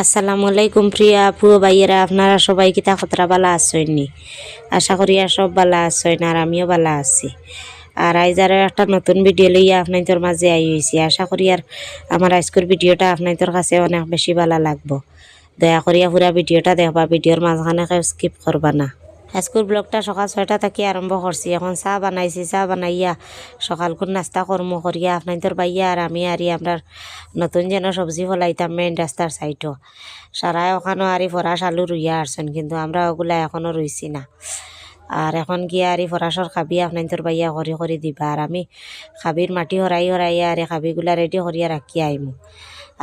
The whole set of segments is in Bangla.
আসসালামু আলাইকুম প্রিয়া আপু ভাইয়েরা, আপনারা সবাই কিতা খতরা বালা আসেননি আশা করি আর সব বালা আসেন আর আমিও বালা আছি। আর আইজ আরও একটা নতুন ভিডিও লইয়া আপনাদের মাঝে আই হয়েছি আশা করি আর আমার আজকের ভিডিওটা আপনাদের কাছে অনেক বেশি ভালো লাগবো। দয়া করিয়া পুরা ভিডিওটা দেখবা ভিডিওর মাঝখানে স্কিপ করবা না। আজকের ব্লগটা সকাল ছয়টা থেকে আরম্ভ করছি এখন চাহ বানাইছি, চাহ বানাইয়া সকালকুর নাস্তা কর্ম করিয়া আপনাদের বাইয়া আর আমি আরি আমরা নতুন যেন সবজি ফলাইতাম মেইন রাস্তার সাইডও সারাই ওখানেও আরি ফরাস আলু রুইয়া আসছেন কিন্তু আমরা ওগুলা এখনও রইছি না। আর এখন গিয়া আরি ফরাসর খাবি আপনাদের বাইয়া করি করে দিবা। আর আমি খাবির মাটি হরাই হরাইয়া আর খাবিগুলা রেডি করিয়া রাখি আইমু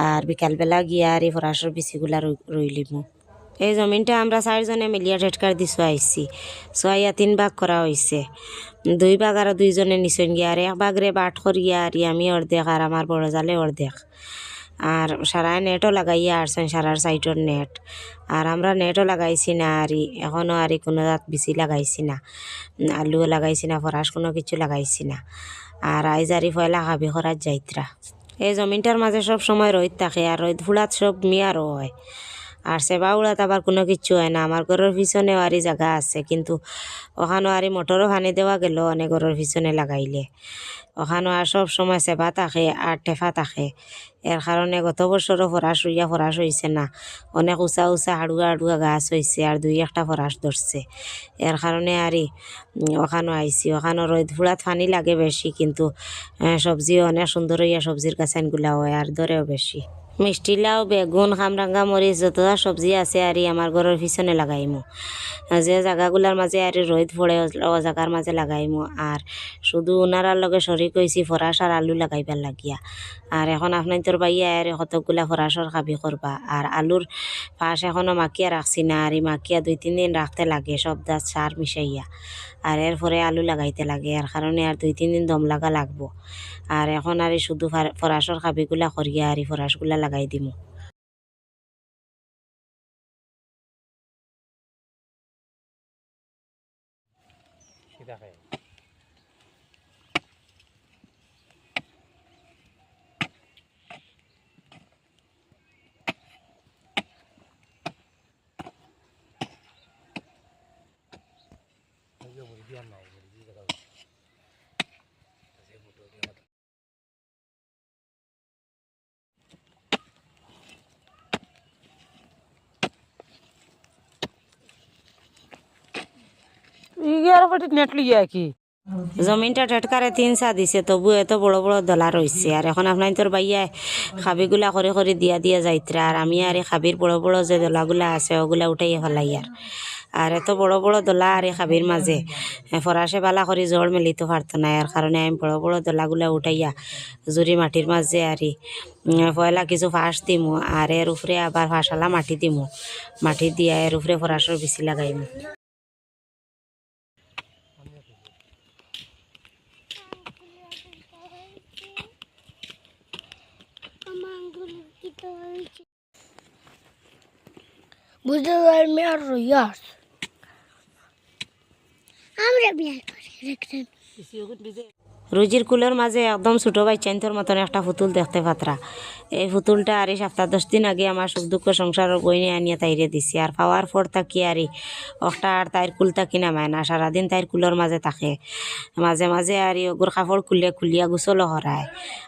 আর বিকালবেলা গিয়া আর এই ফরাসর বিচিগুলা রইলিমু এই জমিনটা আমরা চারজনে মিলিয়া টেটকার দিছো আইছি ছয়া তিন ভাগ করা হয়েছে দুই ভাগ আর দুইজনে নিচন গিয়া আর এক ভাগরে বাট করিয়া আর আমি অর্ধেক আর আমার বড় জালে অর্ধেক আর সারায় নেটও লাগাইয়া আসছেন সারার সাইডর নেট। আর আমরা নেটও লাগাইছি না আর এখনও আর কোনো জাত বেশি লাগাইছি না। আলুও লাগাইছি না ফরাস কোনো কিছু লাগাইছি না। আর আইজ আরি ফয়লা খাবি করার যাইত্রা এই জমিনটার মাঝে সব সময় রোদ থাকে আর রোদ ফুলাত সব মিয়ারও হয়। আর সেবা উড়াত আবার কোনো কিছু হয় না। আমার ঘরের পিছনেও আরই জায়গা আছে, কিন্তু ওখানেও আরই মোটরও ফানি দেওয়া গেল অনেক ঘরের পিছনে লাগাইলে। ওখানেও আর সব সময় সেবা থাকে আর টেফা থাকে। এর কারণে গত বছরও ফরাস হইয়া ফরাস হয়েছে না। অনেক উঁচা উঁচা হাড়ুয়া হাড়ুয়া গাছ হয়েছে আর দুই একটা ফরাস ধরছে। এর কারণে আরই ওখানেও আইছি। ওখানেও রোদ ফুড়াত ফানি লাগে বেশি, কিন্তু সবজিও অনেক সুন্দর হইয়া সবজির গাছানগুলা হয় আর দরেও বেশি। মিষ্টি লাউ বেগুন, খামরাঙ্গা, মরিচ যত সবজি আছে আর আমার ঘরের পিছনে লাগাইমু যে জায়গাগুলার মাঝে আর রোদ পড়ে ও জায়গার মাঝে লাগাইমু আর শুধু ওনারার লগে শরিক হয়েছি ফরাস আর আলু লাগাইবার লাগিয়া। আর এখন আপনার তোর বাইয়া আর কতকগুলা ফরাসর খাবি করবা আর আলুর পাশ এখনও মাকিয়া রাখছি না আর এই মাকিয়া দুই, তিন দিন রাখতে লাগে, সব দাঁত সার মিশাইয়া আর এরপরে আলু লাগাইতে লাগে। আর কারণে আর দুই, তিন দিন দম লাগা লাগবো। আর এখন আর শুধু ফার- ফরাসর খাবিগুলা করিয়া আর এই ফরাসগুলা লাগাই দিমু। জমিনটা টেটকারে তিন চা দিছে তবু এত বড় বড় দলা রয়েছে আর এখন আপনার তোর বাইয়া খাবিগুলা করে করে দিয়া দিয়া যাইতরা আর আমি আর এই খাবির বড় বড় যে দলাগুলা আছে ওগুলা উঠাই ফেলাই আর আর এত বড় বড় দলা আর এই খাবির মাঝে ফরাসে বালা করে জোর মেলিতে পারতো না এর কারণে আমি বড় বড় দলাগুলা উঠাইয়া জুরি মাটির মাঝে আর পয়লা কিছু ফাঁস দিমু। আর এর উপরে আবার ফাঁসালা মাটি দিমু। মাটি দিয়া এর উপরে ফরাসর বেশি লাগাইমু। বুঝতে পারমি আর রইয়াস আমরা করে রুজির কুলের মাঝে একদম ছোট বাই বাচ্চান্তর মতন একটা পুতুল দেখতে পাত্রা। এই পুতুলটা আর সপ্তাহ দশ দিন আগে আমার সুখ দুঃখ সংসারের বইনে আনিয়া তাইরে দিছি। আর পাওয়ার পর তাকি আর? একটা আর তাইর কুল তাকি নামায় না? সারাদিন তাইর কুলের মাঝে থাকে। মাঝে মাঝে আর ওগুর কাপড় খুলে খুলিয়া গুছলো হরায়।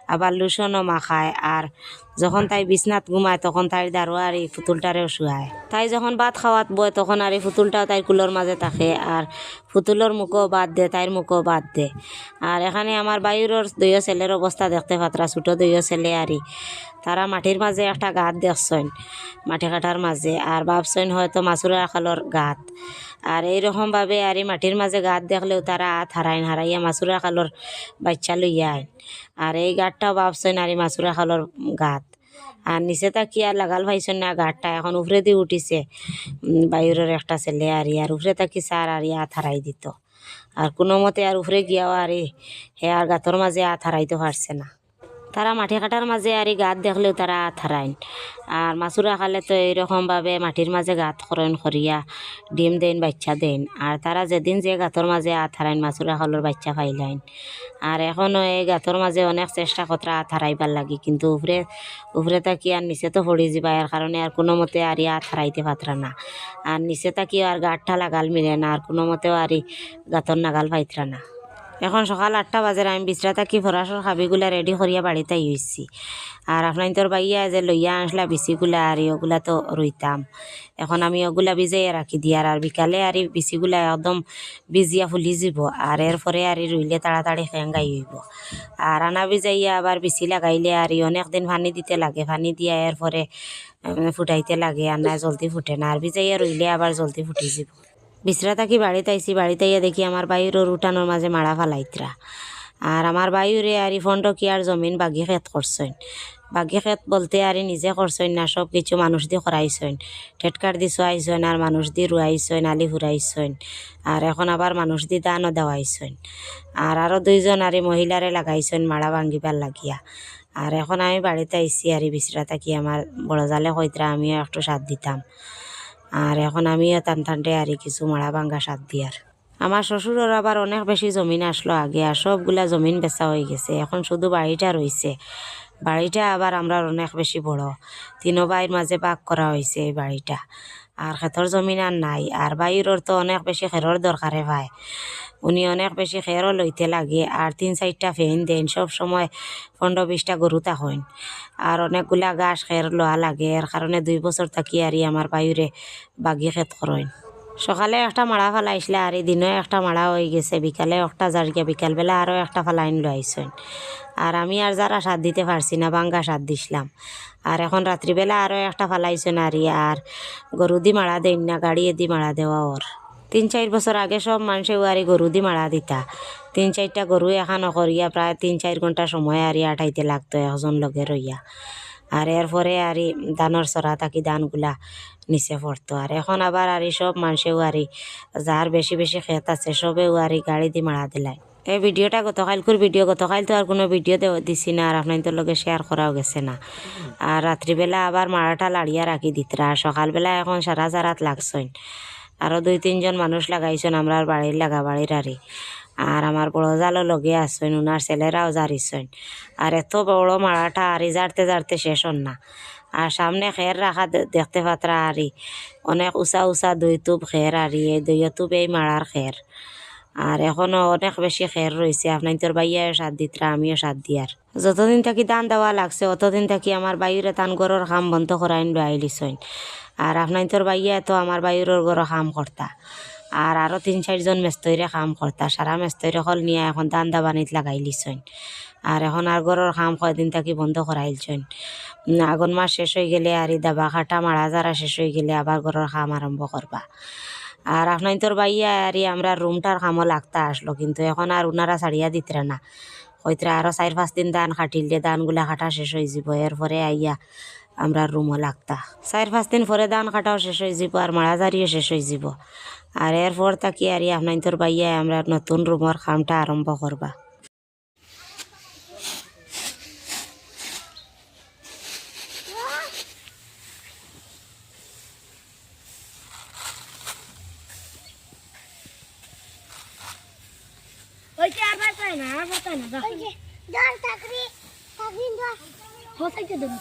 আবার লুসনও মাখায়। আর যখন তাই বিছনাত ঘুমায়, তখন তাইর দারো আর এই পুতুলটারেও শুয়ায়। তাই যখন ভাত খাওয়াত বয়, তখন আর এই পুতুলটাও তাইর কুলোর মাঝে থাকে। আর পুতুলোর মুখও বাদ দে, তাইর মুখও বাদ দে। আর এখানে আমার বাইরের দুইও ছেলের অবস্থা দেখতে পাত্রা। ছোটো দুইও ছেলে আরই তারা মাটির মাঝে একটা গাত দেখছেন মাটি কাটার মাঝে আর ভাবছেন হয়তো মাছুরা খালর গাত। আর এইরকমভাবে আর এই মাটির মাঝে গাত দেখলেও তারা হাত হারাইন হারাইয়া মাছুরা খালর বাচ্চা লইয়া আইন। আর এই গাঁটটাও ভাবছেন আর এই মাছুরা খালর গাত। আর নিচে তাকি আর লাগাল পাইছেন না গাঁটটা এখন উপরে দিয়ে উঠিছে বাইরের একটা ছেলে আর ই, আর উপরে তাকি সার আর ইয়া হারাই দিত। আর কোনো মতে আর উপরে গিয়াও আর হে আর গাতর মাঝে হাত হারাইতে পারছে না। তারা মাটি কাটার মাঝে আর গাত দেখলেও তারা থারাইন। আর মাছুরা খালে তো এইরকমভাবে মাটির মাঝে গাত করেন করিয়া ডিম দেন বাচ্চা দেন আর তারা যেদিন যে গাতর মাঝে আথারাইন মাছুরা খালোর বাচ্চা পাইলাইন আর এখনও এই গাতর মাঝে অনেক চেষ্টা কতরা আথারাইবার লাগে, কিন্তু উপরে উপরে তাকি আর নিচে তো পড়ি যাবা এর কারণে আর কোনো মতে আর ইয়া হারাইতে পাত্রা না। আর নিচে তাকি আর গাঠটা লাগাল মিলে না, আর কোনো মতেও আর গাতর নাগাল পাইত্রা না। এখন সকাল আটটা বাজে, আমি বিচরা থাকি ফরাসর খাবিগুলা রেডি করিয়া বাড়িতে আইছি আর আপনার তোর বাইয়া যে লইয়া আসলা বিচিগুলা আর ওগুলা তো রইতাম এখন আমি ওগুলা ভিজাইয়া রাখি দিয়ার আর বিকালে আর বিচিগুলা একদম ভিজিয়া ফুলি যাব আর এরপরে আর রইলে তাড়াতাড়ি খেঙ্গাই হইব আর আনা ভিজাইয়া আবার বিচি লাগাইলে আর অনেক দিন দিতে লাগে পানি দিয়া এরপরে ফুটাইতে লাগে আর না জলদি ফুটে না। আর ভিজাইয়া রইলে আবার জলদি ফুটি যাব। বিচরা থাকি বাড়িতে আইসি বাড়িতে আইয়া দেখি আমার বাইরের উঠানোর মাঝে মারা ফালাইতরা। আর আমার বাইরে আর ফন্ড কি আর জমিন বাগি খেত করছেন বাগি খেত বলতে আর নিজে করছেন না, সব কিছু মানুষ দিয়ে করাইছেন ঠেটকার দি চোয়াইছেন আর মানুষ দি রুয়াইছেন আলি ফুরাইছেন আর এখন আবার মানুষ দি দানও দেওয়াইছেন আর আরও দুইজন আর মহিলারে লাগাইছেন মারা ভাঙ্গিবার লাগিয়া। আর এখন আমি বাড়িতে আইসি আর বিচরা থাকি আমার বড় জালে কইতরা আমিও একটু সাথ দিতাম। আর এখন আমিও টান টানটে আর কিছু মারা ভাঙ্গা সাত দিয়ার। আমার শ্বশুরের আবার অনেক বেশি জমিন আসলো আগে আর সবগুলা জমিন বেচা হয়ে গেছে, এখন শুধু বাড়িটা রয়েছে বাড়িটা আবার আমরা অনেক বেশি বড় তিনো ভাইয়ের মাঝে ভাগ করা হয়েছে এই বাড়িটা। আর খেতর জমিন আর নাই, আর বাইরের তো অনেক বেশি খেরর দরকারে ভাই। উনি অনেক বেশি খেরও লইতে লাগে আর তিন চারটা ফেন দেন, সব সময় পনেরো বিশটা গরু তাহইন। আর অনেকগুলা গাছ খের লোয়া লাগে, এর কারণে দুই বছর থাকি আর আমার বাইরে বাগি খেত করেন। সকালে একটা মাড়া ফালাইছিলে আর এই দিনও একটা মাড়া হয়ে গেছে, বিকালে একটা জারিকা বিকালবেলা আরও একটা ফালাইন লো আইসেন। আর আমি আর যারা সাত দিতে পারছি না, বাঙ্গা সাত দিছিলাম আর এখন রাত্রিবেলা আরও একটা ফালাইছেন আর আর গরু দি মাড়া দেন না, গাড়ি দি মাড়া দেওয়া ওর। তিন চার বছর আগে সব মানুষে আরি গরু দি মারা দিতা। তিন চারটা গরু এখানো করিয়া প্রায় তিন চার ঘণ্টা সময় আরি আঠাইতে লাগতো একজন লগে রইয়া আর এরপরে আর ধানের চড়া থাকি দানগুলা নিচে পড়তো আর এখন আবার আর সব মানুষেও আর যার বেশি বেশি ক্ষেত আছে সবেও আর গাড়ি দি মারা দিলাই এই ভিডিওটা গতকালকুর ভিডিও গতকাল তো আর কোনো ভিডিও দিছি না আর আপনার লগে শেয়ার করাও গেছে না। আর রাত্রিবেলা আবার মারাটা লাড়িয়া রাখি দিতরা আর সকালবেলা এখন সারা জারাত লাগছেন আরও দুই, তিনজন মানুষ লাগাইছেন আমরা বাড়ির লাগা বাড়ির আরে আর আমার বড় জালও লগে আসছেন ওনার ছেলেরাও জারিছেন আর এত বড় মারাটা আরি জারতে জারতে শেষ হন না। আর সামনে খের রাখা দেখতে পাত্রা আরি অনেক উঁচা উঁচা দুই তুপ খের আরি এই দুই তুপ এই মারার খের আর এখনও অনেক বেশি খের রয়েছে আপনার তোর বাইয়া সাত দিতরা, আমিও সাত দিয়ার যতদিন থাকি দান দেওয়া লাগছে, অতদিন থাকি আমার বাইরে তান গরর কাম বন্ধ করাইন বাইলিছইন আর আপনার তোর বাইয়া তো আমার বাইরের গরো কাম করতা আর আরও তিন চারজন মেস্তৈরে কাম করতা সারা মেস্তৈরে হল নিয়ে এখন দান দাবানিত লাগাইলিছইন আর এখন আর গরর কাম কয়দিন থাকি বন্ধ করাইলছইন আগুন মাস শেষ হয়ে গেলে আর দাবা খাটা মারা যারা শেষ হয়ে গেলে আবার গরর কাম আরম্ভ করবা আর আপনার তোর বাইয়া আর আমরা রুমটার কামও লাগতা আসলো, কিন্তু এখন আর উনারা ছাড়িয়া দিতরা না। হইতরা আরও চার পাঁচ দিন ধান খাটিলে ধানগুলা খাটা শেষ হয়ে যাব। এরপরে আইয়া আমরা রুমও লাগতা। চার পাঁচ দিন পরে ধান কাটাও শেষ হয়ে যাব আর মারা জারিও শেষ হয়ে যাব। আর এরপর তাকি আর আপনার তোর বাইয়া আমরা নতুন রুমের কামটা আরম্ভ করবা। তাই না আবার না ওই চাকরি চাকরি দর হসাইতে দেব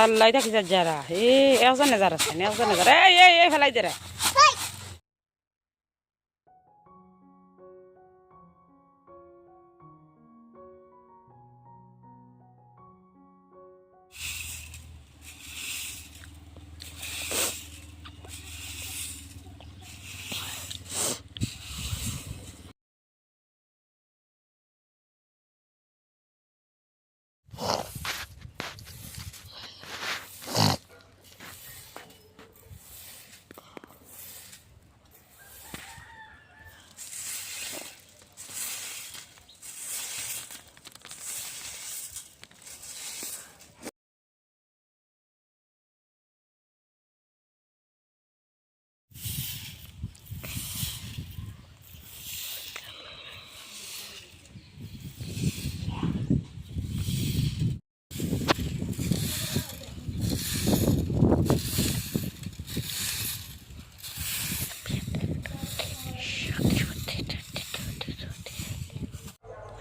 আল্লাহ যারা এ একজনে যারা আছে একজনে যারা এই এই এই ফেলাই দে রে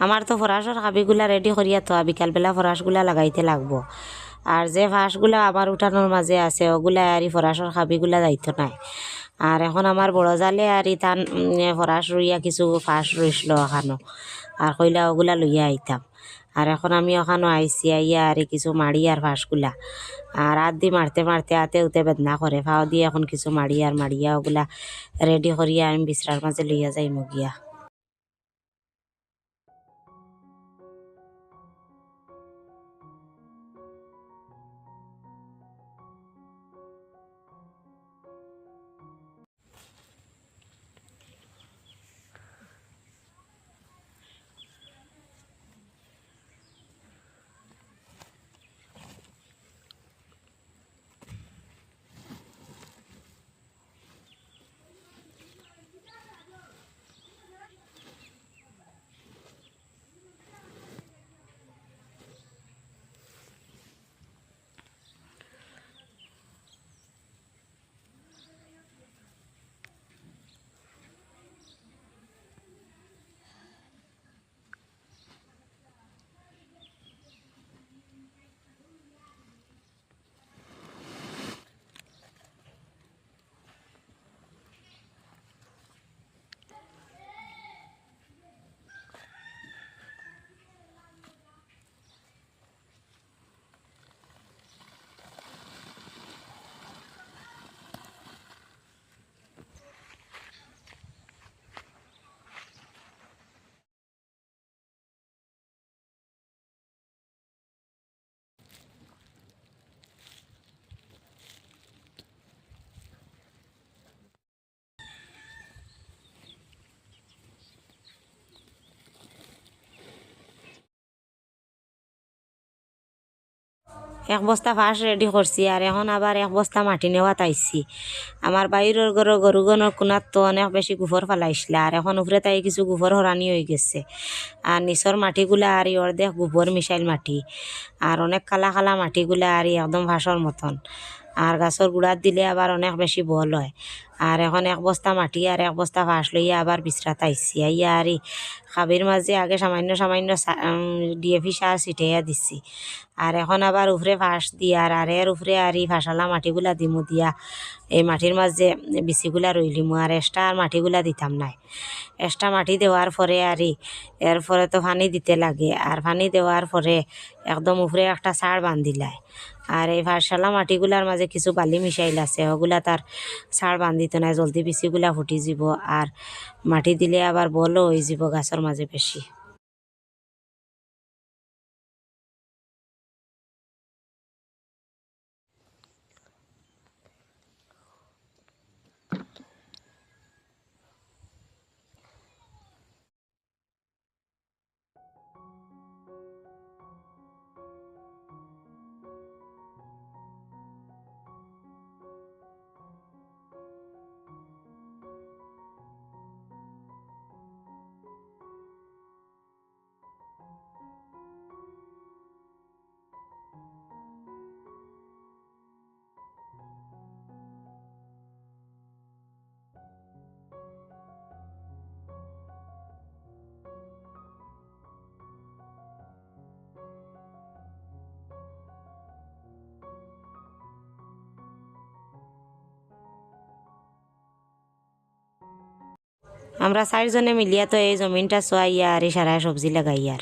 আমার তো ফরাসর খাবিগুলা রেডি করিয়া তো বিকালবেলা ফরাসগুলা লাগাইতে লাগবো। আর যে ফাঁসগুলা আমার উঠানোর মাঝে আছে ওগুলা আর ফরাসর খাবিগুলা দায়িত্ব নাই। আর এখন আমার বড় জালে আর ই তান ফরাস রইয়া কিছু ফাঁস রইছিল ওখানো আর কইলা ওগুলা লইয়া আইতাম। আর এখন আমি ওখানো আইসি আইয়া আর কিছু মাড়ি আর ফাঁসগুলা আর হাত দি মারতে মারতে হাতে উতে বেদনা করে ফাও দিয়ে এখন কিছু মাড়ি আর মাড়িয়া ওগুলা রেডি করিয়া আমি বিচরার মাঝে লইয়া যাই মগিয়া এক বস্তা ফাঁস রেডি করছি আর এখন আবার এক বস্তা মাটি নেওয়া তাইছি আমার বাইরের গরু গরুগণের কোনার তো অনেক বেশি গোবর ফেলাইছিল আর এখন উপরে তাই কিছু গোবর হরানি হয়ে গেছে। আর নিচর মাটিগুলা আর অর্ধেক গোবর মিশাইল মাটি। আর অনেক কালা কালা মাটিগুলা আর একদম ভাসর মতন। আর গাছর গুড়াত দিলে আবার অনেক বেশি বল হয়। আর এখন এক বস্তা মাটি আর এক বস্তা ফাঁস লইয়া আবার বিশ্রাত আইসি আইয়া আর খাবির মাঝে আগে সামান্য সামান্য ডিএফি সার ছিটাইয়া দিছি। আর এখন আবার উপরে ফাঁস দিয়া আর আর এর উপরে আর এই ফাঁসালা মাটিগুলা দিমু দিয়া। এই মাটির মাঝে বিচিগুলা রইলিমু আর এক্সট্রা আর মাটিগুলা দিতাম নাই। এক্সট্রা মাটি দেওয়ার পরে আর এরপরে তো পানি দিতে লাগে। আর পানি দেওয়ার পরে একদম উপরে একটা সার বান্ধিলায়। আর এই ভারসালা মাটিগুলার মাঝে কিছু বালি মিশাইল আছে, ওগুলা তার সার বান্ধিত নাই, জলদি বিচিগুলা ফুটি যাব। আর মাটি দিলে আবার বলও হয়ে যাব গাছের মাঝে বেশি। আমরা চারজনে মিলিয়া তো এই জমিনটা চোয়াইয়া আর সারা সবজি লাগাইয়ার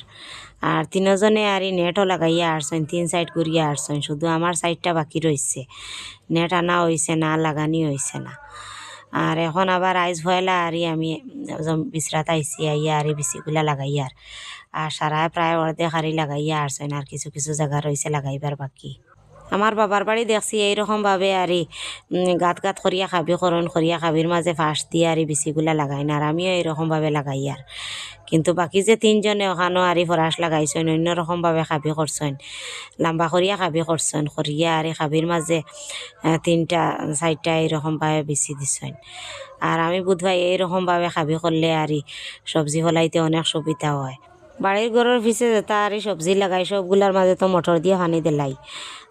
আর তিনজনে আর নেটও লাগাইয়া আসছেন তিন সাইড করিয়া আসছেন শুধু আমার সাইডটা বাকি রয়েছে নেট আনা হয়েছে না, লাগানি হয়েছে না। আর এখন আবার আইস ভয়লা আর আমি বিচরাত আইসি আইয়া আর বিচিগুলা লাগাইয়ার আর সারা প্রায় অর্ধেক হারি লাগাইয়া আসছেন আর কিছু কিছু জায়গা রয়েছে লাগাইবার বাকি। আমার বাবার বাড়ি দেখছি এইরকমভাবে আর গাত গাত করিয়া খাবি করণ করিয়া খাবির মাঝে ফাঁস দিয়ে আর বিচিগুলা লাগাই না আর আমিও এইরকমভাবে লাগাই আর কিন্তু বাকি যে তিনজনে ওখানো আর ফরাস লাগাইছেন অন্য রকমভাবে খাবি করছেন লম্বা করিয়া খাবি করছেন করিয়া আর খাবির মাঝে তিনটা চারটা এইরকমভাবে বিচি দিছেন। আর আমি বোধহয় এইরকমভাবে খাবি করলে আর সবজি ফলাইতে অনেক সুবিধা হয়। বাড়ির ঘরের পিছে যেটা আর সবজি লাগাই সবগুলার মাঝে তো মটর দিয়ে পানি দিলাই।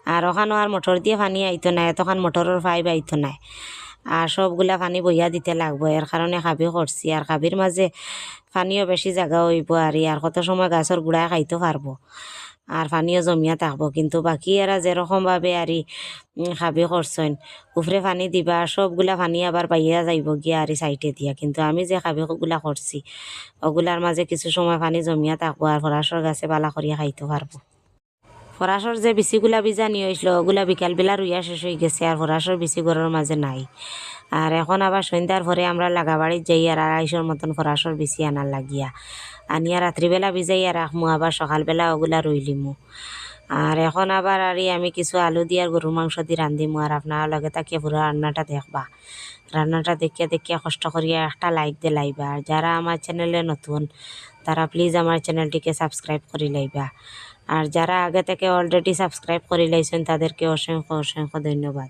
আর ওখানো আর মটর দিয়ে পানি আইতো নাই, এতখান মটরের পাইপ আইতো নাই। আর সবগুলা পানি বইয়া দিতে লাগবো এর কারণে খাবি করছি আর খাবির মাঝে পানিও বেশি জায়গা হইব আর আর কত সময় গাছের গুড়ায় খাইতে পারব আর পানিও জমিয়া থাকব কিন্তু বাকি এরা যেরকমভাবে আর খাবি করছেন উফরে পানি দিবা সবগুলা পানি আবার পাইয়া যাইব গিয়া আর সাইডে দিয়া। কিন্তু আমি যে খাবিগুলা করছি ওগুলার মাঝে কিছু সময় পানি জমিয়া থাকব আর ফরাসর গাছে বালা করিয়া খাইতে পারব ফরাসর যে বিচিগুলা বীজানি হয়েছিল ওগুলা বিকালবেলা রুইয়া শেষ হয়ে গেছে আর ফরাসর বিচি ঘরের মাঝে নাই। আর এখন আবার সন্ধ্যার পরে আমরা লাগাবাড়ির যাই আর আড়াইশোর মতন ফরাসর বিচি আনার লাগিয়া। আনিয়া রাত্রিবেলা ভিজাইয়া রাখমু আবার সকালবেলা ওগুলা রইলিমু আর এখন আবার আর আমি কিছু আলু দিয়ে আর গরুর মাংস দিয়ে রান্ধিমু আর আপনার লগে তাকিয়ে পুরো রান্নাটা দেখবা। রান্নাটা দেখিয়া দেখিয়া কষ্ট করিয়া একটা লাইক দিয়ে লাইবা। আর যারা আমার চ্যানেলে নতুন, তারা প্লিজ আমার চ্যানেলটিকে সাবস্ক্রাইব করে লাইবা। আর যারা আগে থেকে অলরেডি সাবস্ক্রাইব করে লাইছেন তাদেরকে অসংখ্য অসংখ্য ধন্যবাদ।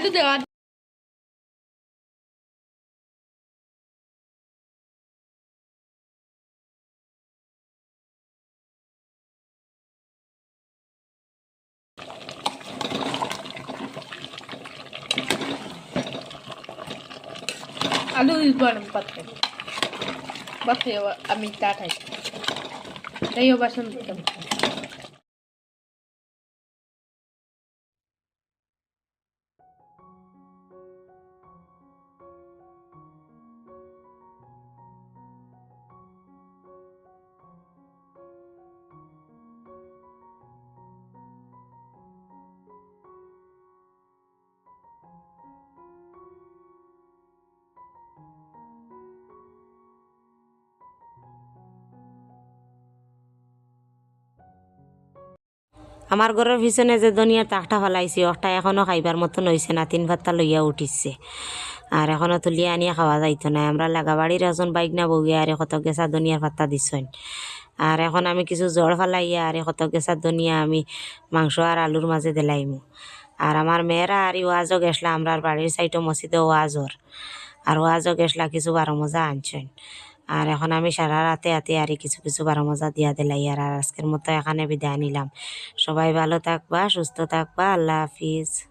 আলু দেওয়া আলু গরম ভাত খাই ভাত খাই আমি তা খাই তাইও বাসন ধুতাম আমার ঘরের পিছনে যে দুনিয়ার তাকটা ফেলাইছি, ওটা এখনও খাইবার মতন হয়েছে না, তিন ভাতটা লইয়া উঠিছে। আর এখনও তুলিয়া আনিয়া খাওয়া যাইতো না। আমরা লাগাবাড়ির এখন বাইক না বগিয়া আর কত গেছা দুনিয়ার ভাতটা দিছেন। আর এখন আমি কিছু জ্বর ফেলাইয়া আর কত গেছা দুনিয়া আমি মাংস আর আলুর মাঝে দিলাইমু। আর আমার মেয়েরা আর ওয়াজও গেছলা আমরা বাড়ির সাইডে মসজিদে ওয়াজর আর ওয়াজও গেছলা, কিছু বারো মজা আনছেন। আর এখন আমি সারা রাতে হাতে আর কিছু কিছু বারো মজা দিয়া দিলাই। আর আজকের মতো এখানে বিদায় নিলাম। সবাই ভালো থাকবা, সুস্থ থাকবা, আল্লাহ হাফিজ।